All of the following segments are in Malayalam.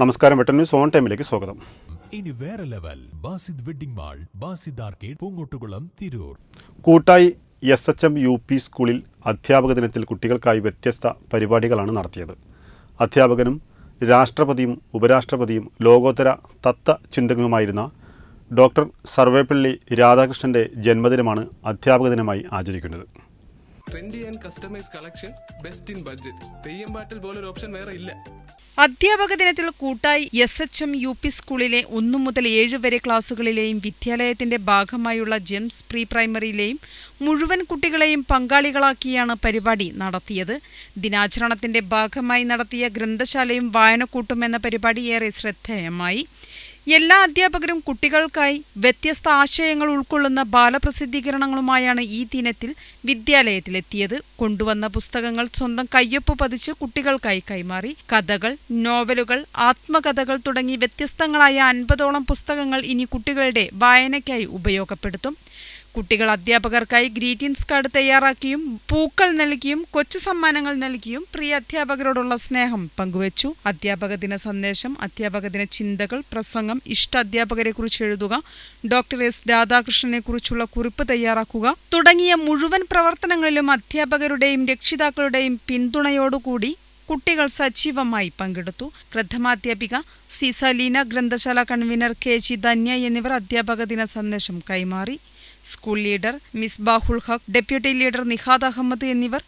നമസ്കാരം വെട്ടൻ ന്യൂസ് ഓൺ ടൈമിലേക്ക് സ്വാഗതം. ഇനി വേറെ level. Basid wedding mall Basid arcade Poongottukulam Tirur. Koottayi S H M U P സ്കൂളിൽ അധ്യാപക ദിനത്തിൽ കുട്ടികൾക്കായി വ്യത്യസ്ത പരിപാടികളാണ് നടത്തിയത്. അധ്യാപകനും രാഷ്ട്രപതിയും ഉപരാഷ്ട്രപതിയും ലോകോത്തര തത്വ ചിന്തകനുമായിരുന്ന ഡോക്ടർ സർവേപ്പള്ളി രാധാകൃഷ്ണന്റെ ജന്മദിനമാണ് അധ്യാപക ദിനമായി ആചരിക്കുന്നത്. Trendy and customise collection best in budget Theyyam പാട്ടിൽ പോലൊരു ഓപ്ഷൻ വേറെ ഇല്ല. അധ്യാപക ദിനത്തിൽ Koottayi S H M U P സ്കൂളിലെ ഒന്നു മുതൽ ഏഴ് വരെ ക്ലാസുകളിലെയും വിദ്യാലയത്തിന്റെ ഭാഗമായുള്ള ജെംസ് പ്രീ പ്രൈമറിയിലെയും മുഴുവൻ കുട്ടികളെയും പങ്കാളികളാക്കിയാണ് പരിപാടി നടത്തിയത്. ദിനാചരണത്തിന്റെ ഭാഗമായി നടത്തിയ ഗ്രന്ഥശാലയും വായനക്കൂട്ടും എന്ന പരിപാടി ഏറെ ശ്രദ്ധേയമായി. എല്ലാ അധ്യാപകരും കുട്ടികൾക്കായി വ്യത്യസ്ത ആശയങ്ങൾ ഉൾക്കൊള്ളുന്ന ബാലപ്രസിദ്ധീകരണങ്ങളുമായാണ് ഈ ദിനത്തിൽ വിദ്യാലയത്തിലെത്തിയത്. കൊണ്ടുവന്ന പുസ്തകങ്ങൾ സ്വന്തം കയ്യൊപ്പ് പതിച്ച് കുട്ടികൾക്കായി കൈമാറി. കഥകൾ നോവലുകൾ ആത്മകഥകൾ തുടങ്ങി വ്യത്യസ്തങ്ങളായ അൻപതോളം പുസ്തകങ്ങൾ ഇനി കുട്ടികളുടെ വായനയ്ക്കായി ഉപയോഗപ്പെടുത്തും. കുട്ടികൾ അധ്യാപകർക്കായി ഗ്രീറ്റിംഗ്സ് കാർഡ് തയ്യാറാക്കിയും പൂക്കൾ നൽകിയും കൊച്ചു സമ്മാനങ്ങൾ നൽകിയും പ്രിയ അധ്യാപകരോടുള്ള സ്നേഹം പങ്കുവച്ചു. അധ്യാപക ദിന സന്ദേശം അധ്യാപക ദിന ചിന്തകൾ പ്രസംഗം ഇഷ്ട അധ്യാപകരെ കുറിച്ച് എഴുതുക ഡോക്ടർ എസ് രാധാകൃഷ്ണനെ കുറിച്ചുള്ള കുറിപ്പ് തയ്യാറാക്കുക തുടങ്ങിയ മുഴുവൻ പ്രവർത്തനങ്ങളിലും അധ്യാപകരുടെയും രക്ഷിതാക്കളുടെയും പിന്തുണയോടുകൂടി കുട്ടികൾ സജീവമായി പങ്കെടുത്തു. പ്രഥമാധ്യാപിക സി സലീന ഗ്രന്ഥശാല കൺവീനർ കെ ജി ധന്യ എന്നിവർ അധ്യാപക ദിന സന്ദേശം കൈമാറി. School leader miss Misbahul Haq deputy leader Nihad Ahammed എന്നിവർ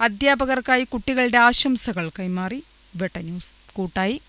അധ്യാപകർക്കായി കുട്ടികളുടെ ആശംസകൾ കൈമാറി. വെട്ട ന്യൂസ്. കൂട്ടായി.